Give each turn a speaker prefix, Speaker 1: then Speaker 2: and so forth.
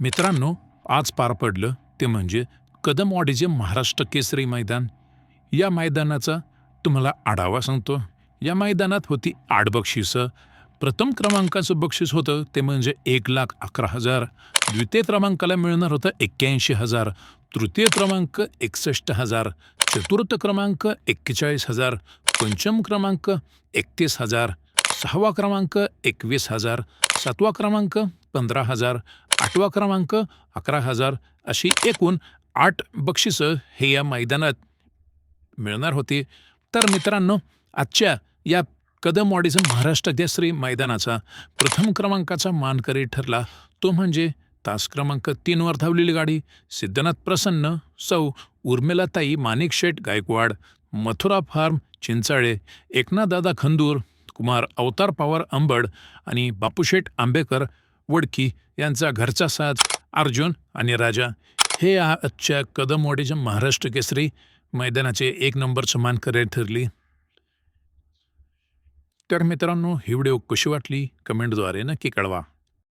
Speaker 1: मित्रांनो आज पार पडलं ते म्हणजे कदम ऑडिजियम महाराष्ट्र केसरी मैदान. या मैदानाचा तुम्हाला आढावा सांगतो. या मैदानात होती आठ बक्षिसं. प्रथम क्रमांकाचं बक्षीस होतं ते म्हणजे एक लाख अकरा हजार. द्वितीय क्रमांकाला मिळणार होतं एक्क्याऐंशी हजार. तृतीय क्रमांक एकसष्ट हजार. चतुर्थ क्रमांक एक्केचाळीस हजार. पंचम क्रमांक एकतीस हजार. सहावा क्रमांक एकवीस हजार. सातवा क्रमांक पंधरा हजार. आठवा क्रमांक अकरा हजार अशी एकूण आठ बक्षिसं हे या मैदानात मिळणार होती. तर मित्रांनो आजच्या या कदम कदमवाडीचं महाराष्ट्र केसरी मैदानाचा प्रथम क्रमांकाचा मानकरी ठरला. तो म्हणजे तास क्रमांक तीनवर धावलेली गाडी सिद्धनाथ प्रसन्न सौ उर्मिलाताई माणिकशेठ गायकवाड मथुरा फार्म चिंचाळे एकनाथदादा खंदूर कुमार अवतार पवार अंबड आणि बापूशेठ आंबेकर वडकी यांचा घरचा साथ अर्जुन आणि राजा हे आजच्या कदमवाडीच्या महाराष्ट्र केसरी मैदानाचे एक नंबरचं मानकरी ठरली. तर मित्रांनो ही व्हिडिओ कशी वाटली? कमेंटद्वारे नक्की कळवा.